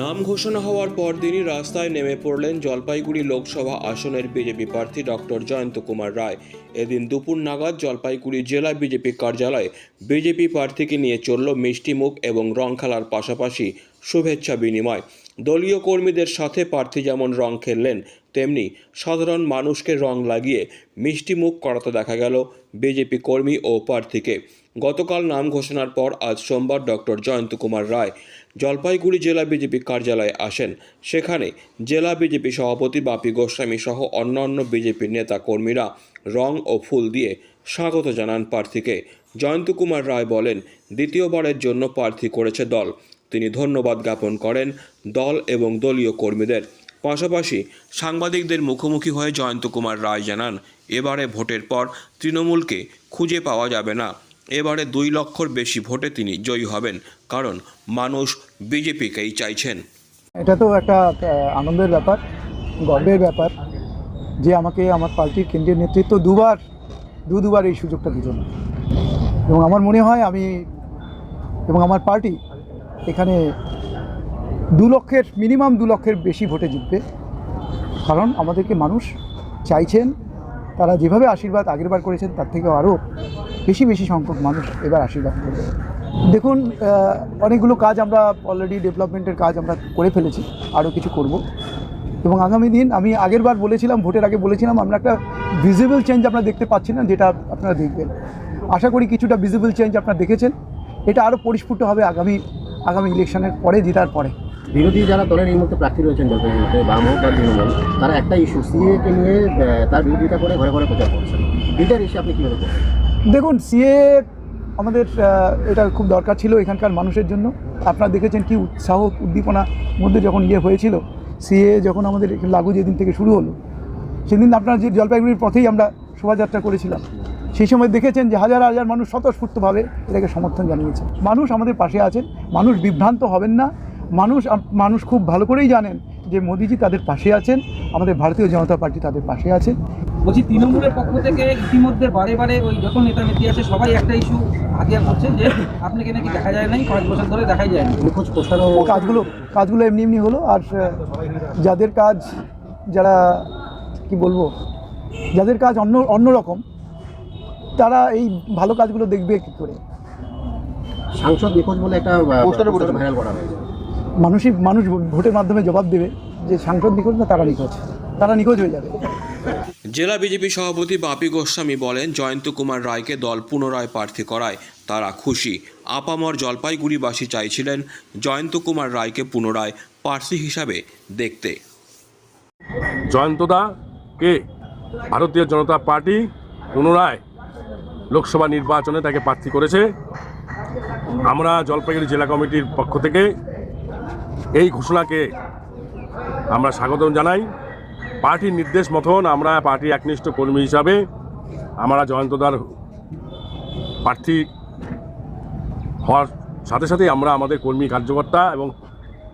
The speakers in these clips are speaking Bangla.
নাম ঘোষণা হওয়ার পরদিনই রাস্তায় নেমে পড়লেন জলপাইগুড়ি লোকসভা আসনের বিজেপি প্রার্থী ডক্টর জয়ন্ত কুমার রায়। এদিন দুপুর নাগাদ জলপাইগুড়ি জেলা বিজেপি কার্যালয়ে বিজেপি প্রার্থীকে নিয়ে চলল মিষ্টিমুখ এবং রং খেলার পাশাপাশি শুভেচ্ছা বিনিময়। দলীয় কর্মীদের সাথে প্রার্থী যেমন রং খেললেন, তেমনি সাধারণ মানুষকে রং লাগিয়ে মিষ্টিমুখ করাতে দেখা গেল বিজেপি কর্মী ও প্রার্থীকে। গতকাল নাম ঘোষণার পর আজ সোমবার ডক্টর জয়ন্ত কুমার রায় জলপাইগুড়ি জেলা বিজেপি কার্যালয়ে আসেন। সেখানে জেলা বিজেপি সভাপতি বাপি গোস্বামী সহ অন্যান্য বিজেপির নেতা কর্মীরা রং ও ফুল দিয়ে স্বাগত জানান প্রার্থীকে। জয়ন্ত কুমার রায় বলেন, দ্বিতীয়বারের জন্য প্রার্থী করেছে দল। তিনি ধন্যবাদ জ্ঞাপন করেন দল এবং দলীয় কর্মীদের। পাশাপাশি সাংবাদিকদের মুখোমুখি হয়ে জয়ন্ত কুমার রায় জানান, এবারে ভোটের পর তৃণমূলকে খুঁজে পাওয়া যাবে না। এবারে দুই লক্ষর বেশি ভোটে তিনি জয়ী হবেন, কারণ মানুষ বিজেপিকেই চাইছেন। এটা তো একটা আনন্দের ব্যাপার, গর্বের ব্যাপার যে আমাকে আমার পার্টির কেন্দ্রীয় নেতৃত্ব দুবার, দু দুবার এই সুযোগটা দিল। এবং আমার মনে হয় আমি এবং আমার পার্টি এখানে দু লক্ষের, মিনিমাম দু লক্ষের বেশি ভোটে জিতবে। কারণ আমাদেরকে মানুষ চাইছেন, তারা যেভাবে আশীর্বাদ আগেরবার করেছেন, তার থেকেও আরও বেশি বেশি সংখ্যক মানুষ এবার আশীর্বাদ করবে। দেখুন অনেকগুলো কাজ আমরা অলরেডি ডেভেলপমেন্টের কাজ আমরা করে ফেলেছি, আরও কিছু করব। এবং আগামী দিন আমি আগেরবার বলেছিলাম, ভোটের আগে বলেছিলাম, আমরা একটা ভিজিবল চেঞ্জ আপনারা দেখতে পাচ্ছেন না, যেটা আপনারা দেখবেন। আশা করি কিছুটা ভিজিবল চেঞ্জ আপনারা দেখেছেন। এটা আরও পরিস্ফুট হবে আগামী আগামী ইলেকশনের পরে, জেতার পরে। বিরোধী যারা দলের এই মুহূর্তে প্রার্থী রয়েছেন জলপাইগুড়িতে তৃণমূল, তারা একটা ইস্যু সিএকে নিয়ে তার বিরোধিতা করে ঘরে ঘরে প্রচার করছেন। এটার ইস্যু আপনি কীভাবে করবেন দেখুন সিএ আমাদের এটা খুব দরকার ছিল এখানকার মানুষের জন্য। আপনারা দেখেছেন কি উৎসাহ, উদ্দীপনার মধ্যে যখন ইয়ে হয়েছিল সিএ যখন আমাদের লাগু যেদিন থেকে শুরু হলো, সেদিন আপনারা যে জলপাইগুড়ির পথেই আমরা শোভাযাত্রা করেছিলাম, সেই সময় দেখেছেন যে হাজার হাজার মানুষ স্বতঃস্ফূর্তভাবে এটাকে সমর্থন জানিয়েছে। মানুষ আমাদের পাশে আছেন, মানুষ বিভ্রান্ত হবেন না, মানুষ মানুষ খুব ভালো করেই জানেন যে মোদিজি তাদের পাশে আছেন, আমাদের ভারতীয় জনতা পার্টি তাদের পাশে আছে। বলছি তৃণমূলের পক্ষ থেকে ইতিমধ্যে বারে বারে ওই যত নেতা নেত্রী আছে সবাই একটা ইস্যু হাতিয়ার করছে যে আপনাকে নাকি দেখা যায় নাই পাঁচ বছর ধরে দেখাই যায় না নিখোঁজ পোস্টারও কাজগুলো কাজগুলো এমনি এমনি হলো আর যাদের কাজ যারা কি বলব যাদের কাজ অন্য অন্য রকম তারা এই ভালো কাজগুলো দেখবে কী করে। সাংসদ নিখোঁজ বলে একটা ভাইরাল করা হয়েছে। মানুষই মানুষ ভোটের মাধ্যমে জবাব দেবে যে সাংসদ নিখোঁজ না তারা নিখোঁজ। তারা নিখোঁজ হয়ে যাবে। জেলা বিজেপি সভাপতি বাপি গোস্বামী বলেন জয়ন্ত কুমার রায়কে দল পুনরায় প্রার্থী করায় তারা খুশি। আপামর জলপাইগুড়িবাসী চাইছিলেন জয়ন্ত কুমার রায়কে পুনরায় প্রার্থী হিসাবে দেখতে। জয়ন্তদা কে? ভারতীয় জনতা পার্টি পুনরায় লোকসভা নির্বাচনে তাকে প্রার্থী করেছে। আমরা জলপাইগুড়ি জেলা কমিটির পক্ষ থেকে এই ঘোষণাকে আমরা স্বাগতম জানাই। পার্টির নির্দেশ মতন আমরা পার্টির একনিষ্ঠ কর্মী হিসাবে আমরা জয়ন্তদার প্রার্থী হওয়ার সাথে সাথেই আমরা আমাদের কর্মী কার্যকর্তা এবং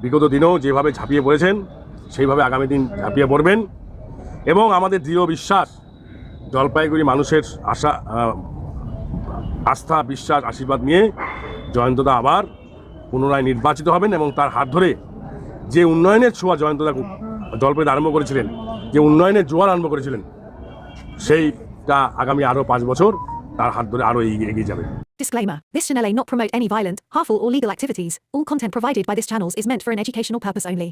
বিগত দিনেও যেভাবে ঝাঁপিয়ে পড়েছেন, সেইভাবে আগামী দিন ঝাঁপিয়ে পড়বেন এবং আমাদের দৃঢ় বিশ্বাস, জলপাইগুড়ি মানুষের আশা আস্থা, বিশ্বাস, আশীর্বাদ নিয়ে জয়ন্তদা আবার পুনরায় নির্বাচিত হবেন এবং তার হাত ধরে যে উন্নয়নের ছোঁয়া জয়ন্তদা জলপাইতে আরম্ভ করেছিলেন যে উন্নয়নের জোয়ার আরম্ভ করেছিলেন সেইটা আগামী আরও পাঁচ বছর তার হাত ধরে আরও এগিয়ে এগিয়ে যাবে Disclaimer This channel may not promote any violent, harmful, or legal activities. All content provided by this channel is meant for an educational purpose only.